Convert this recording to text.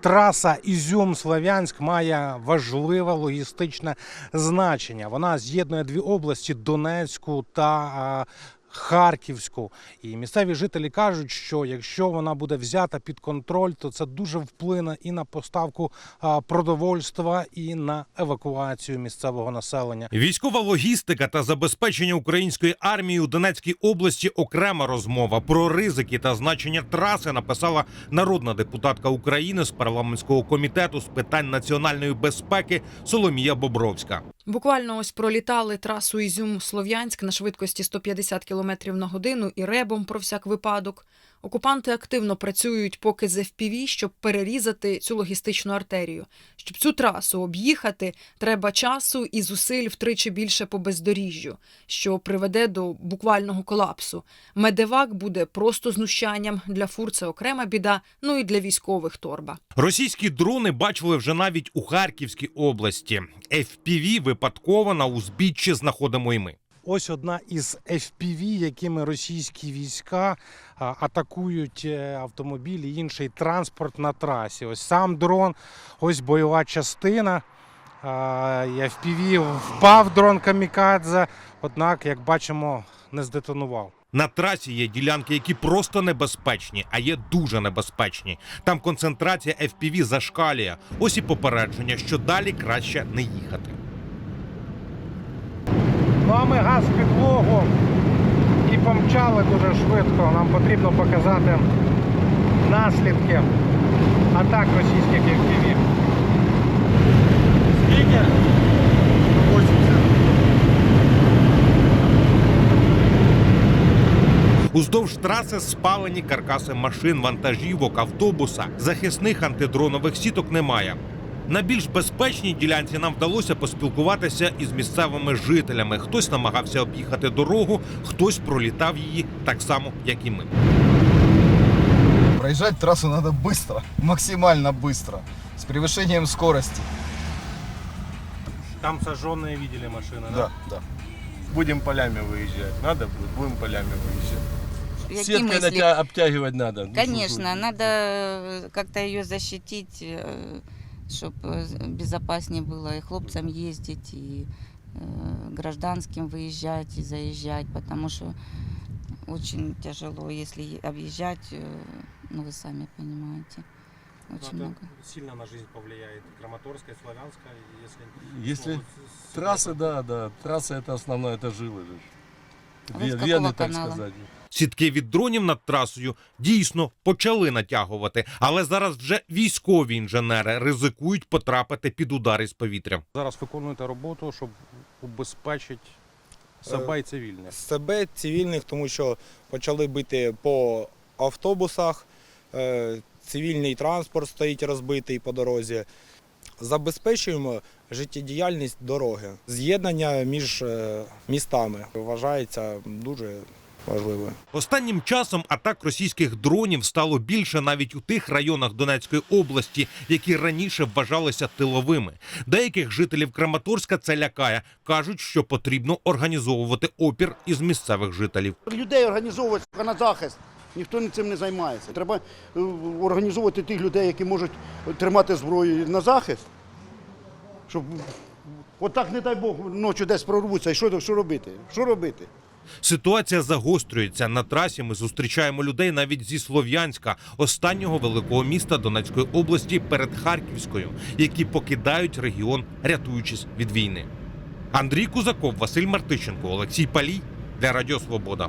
траса Ізюм-Слов'янськ має важливе логістичне значення. Вона з'єднує дві області Донецьку та Харківську. І місцеві жителі кажуть, що якщо вона буде взята під контроль, то це дуже вплине і на поставку продовольства, і на евакуацію місцевого населення. Військова логістика та забезпечення української армії у Донецькій області окрема розмова про ризики та значення траси написала народна депутатка України з парламентського комітету з питань національної безпеки Соломія Бобровська. Буквально ось пролітали трасу Ізюм-Слов'янськ на швидкості 150 км на годину і ребом про всяк випадок. Окупанти активно працюють поки з FPV, щоб перерізати цю логістичну артерію. Щоб цю трасу об'їхати, треба часу і зусиль втричі більше по бездоріжжю, що приведе до буквального колапсу. Медевак буде просто знущанням для фур це окрема біда, ну і для військових торба. Російські дрони бачили вже навіть у Харківській області. FPV випадково на узбіччі знаходимо і ми. Ось одна із FPV, якими російські війська атакують е, автомобілі, інший транспорт на трасі. Ось сам дрон, ось бойова частина. FPV впав дрон камікадзе, однак, як бачимо, не здетонував. На трасі є ділянки, які просто небезпечні, а є дуже небезпечні. Там концентрація FPV зашкалює. Ось і попередження, що далі краще не їхати. Ну а ми газ в підлогу і помчали дуже швидко. Нам потрібно показати наслідки атак російських FPV. Скільки? 80. Уздовж траси спалені каркаси машин, вантажівок, автобуса. Захисних антидронових сіток немає. На більш безпечній ділянці нам вдалося поспілкуватися із місцевими жителями. Хтось намагався об'їхати дорогу, хтось пролітав її так само, як і ми. Проезжать трассу надо быстро, максимально быстро, с превышением скорости. Там сожженные видели машины, Да, да. Будем полями выезжать. Надо будет, будем полями выезжать. Какие Сеткой на мысли? тебя обтягивать надо. Ну, Конечно, что- надо э, как-то ее защитить, чтобы щоб э, безпечніше було і хлопцям їздити, і э, гражданским выезжать и заезжать, потому что очень тяжело, якщо об'їжджати, э, ну вы сами понимаете. Ну, а очень много. Сильно на жизнь повлияет Краматорская, Славянская, если... Если ну, вот, трассы, да, да, трассы это основное, это жилы лишь. Вены, так сказать. Сітки від дронів над трасою дійсно почали натягувати, але зараз вже військові інженери ризикують потрапити під удари з повітря. Зараз виконуєте роботу, щоб убезпечити себе і цивільних. себе цивільних, тому що почали бити по автобусах, е, цивільний транспорт стоїть розбитий по дорозі. Забезпечуємо життєдіяльність дороги. З'єднання між е, містами вважається дуже важливою. Останнім часом атак російських дронів стало більше навіть у тих районах Донецької області, які раніше вважалися тиловими. Деяких жителів Краматорська це лякає. кажуть, що потрібно організовувати опір із місцевих жителів. Людей організовувати на захист. Ніхто цим не займається. Треба е, організовувати тих людей, які можуть тримати зброю на захист. Щоб отак, не дай Бог, ночі десь прорвуться. І що, що робити? Що робити? Ситуація загострюється. На трасі ми зустрічаємо людей навіть зі Слов'янська, останнього великого міста Донецької області перед Харківською, які покидають регіон, рятуючись від війни. Андрій Кузаков, Василь Мартищенко, Олексій Палій для Радіо Свобода.